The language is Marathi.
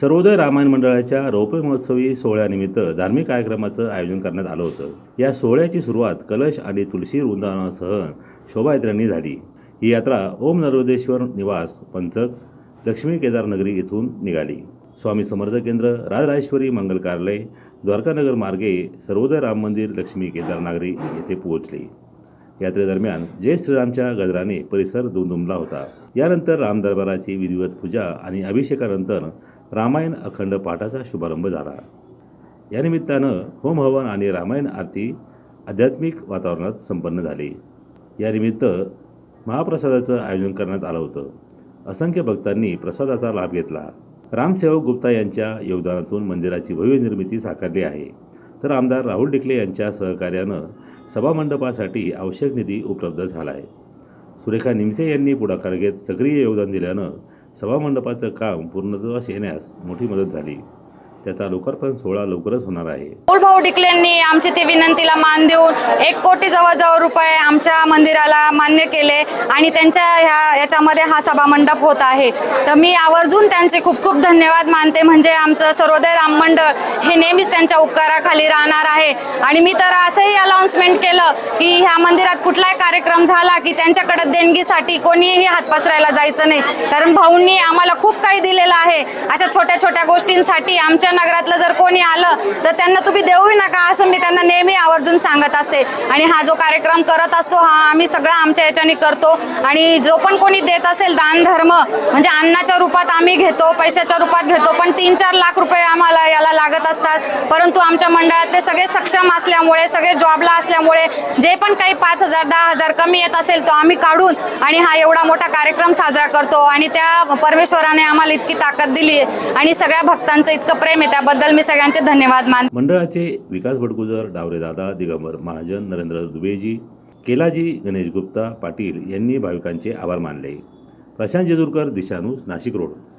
सर्वोदय रामायण मंडळाच्या रौप्य महोत्सवी सोहळ्यानिमित्त धार्मिक कार्यक्रमाचं आयोजन करण्यात आलं होतं. या सोहळ्याची सुरुवात कलश आणि तुळशी वृंदावनासह शोभायात्रांनी झाली. ही यात्रा ओम नर्वदेश्वर निवास पंचक लक्ष्मी केदार नगरी इथून निघाली. स्वामी समर्थ केंद्र राजराजेश्वरी मंगल कार्यालय द्वारकानगर मार्गे सर्वोदय राम मंदिर लक्ष्मी केदार नागरी येथे पोहोचली. यात्रेदरम्यान जय श्रीरामच्या गजराने परिसर दुमदुमला होता. यानंतर राम दरबाराची विधिवत पूजा आणि अभिषेकानंतर रामायण अखंड पाठाचा शुभारंभ झाला. या निमित्तानं होम हवन आणि रामायण आरती आध्यात्मिक वातावरणात संपन्न झाली. यानिमित्त महाप्रसादाचं आयोजन करण्यात आलं होतं. असंख्य भक्तांनी प्रसादाचा लाभ घेतला. रामसेवक गुप्ता यांच्या योगदानातून मंदिराची भव्य निर्मिती साकारली आहे. तर आमदार राहुल डिकले यांच्या सहकार्यानं सभामंडपासाठी आवश्यक निधी उपलब्ध झाला आहे सुरेखा निमसे यांनी पुढाकार घेत सक्रिय योगदान दिल्यानं सभामंडपाचं काम पूर्णत्वास येण्यास मोठी मदत झाली. त्याचा लोकार्पण सोहळा लवकरच होणार आहे. भाऊ डिकलेंनी आमची ती विनंतीला मान देऊन एक कोटी जवळजवळ रुपये आमच्या मंदिराला मान्य केले आणि त्यांच्या ह्या याच्यामध्ये हा सभा मंडप होत आहे. तर मी आवर्जून त्यांचे खूप खूप धन्यवाद मानते. म्हणजे आमचं सर्वोदय राम मंडळ हे नेहमीच त्यांच्या उपकाराखाली राहणार आहे. आणि मी तर असंही अनाऊन्समेंट केलं की ह्या मंदिरात कुठलाही कार्यक्रम झाला की त्यांच्याकडे देणगीसाठी कोणीही हात पसरायला जायचं नाही. कारण भाऊंनी आम्हाला खूप काही दिलेलं आहे. अशा छोट्या छोट्या गोष्टींसाठी आमच्या नगरातलं जर कोणी आलं तर त्यांना तुम्ही देऊही नका. असं मी त्यांना नेहमी आवर्जून सांगत असते. आणि हा जो कार्यक्रम करत असतो हा आम्ही सगळा आमच्या याच्याने करतो. आणि जो पण कोणी देत असेल दान धर्म म्हणजे अन्नाच्या रूपात आम्ही घेतो पैशाच्या रूपात घेतो पण तीन चार लाख रुपये आम्हाला याला लागत असतात. परंतु आमच्या मंडळातले सगळे सक्षम असल्यामुळे सगळे जॉबला असल्यामुळे जे पण काही पाच हजार दहा हजार कमी येत असेल तो आम्ही काढून आणि हा एवढा मोठा कार्यक्रम साजरा करतो. आणि त्या परमेश्वराने आम्हाला इतकी ताकद दिली. आणि सगळ्या भक्तांचं इतकं प्रेम आहे त्याबद्दल मी सगळ्यांचे धन्यवाद मान मंडळाचे विकास भटगुजर डावरेदादा दिगंबर महाजन नरेंद्र दुबेजी केलाजी गणेश गुप्ता पाटील यांनी भाविकांचे आभार मानले. प्रशांत जेजूरकर दिशानूज नाशिक रोड.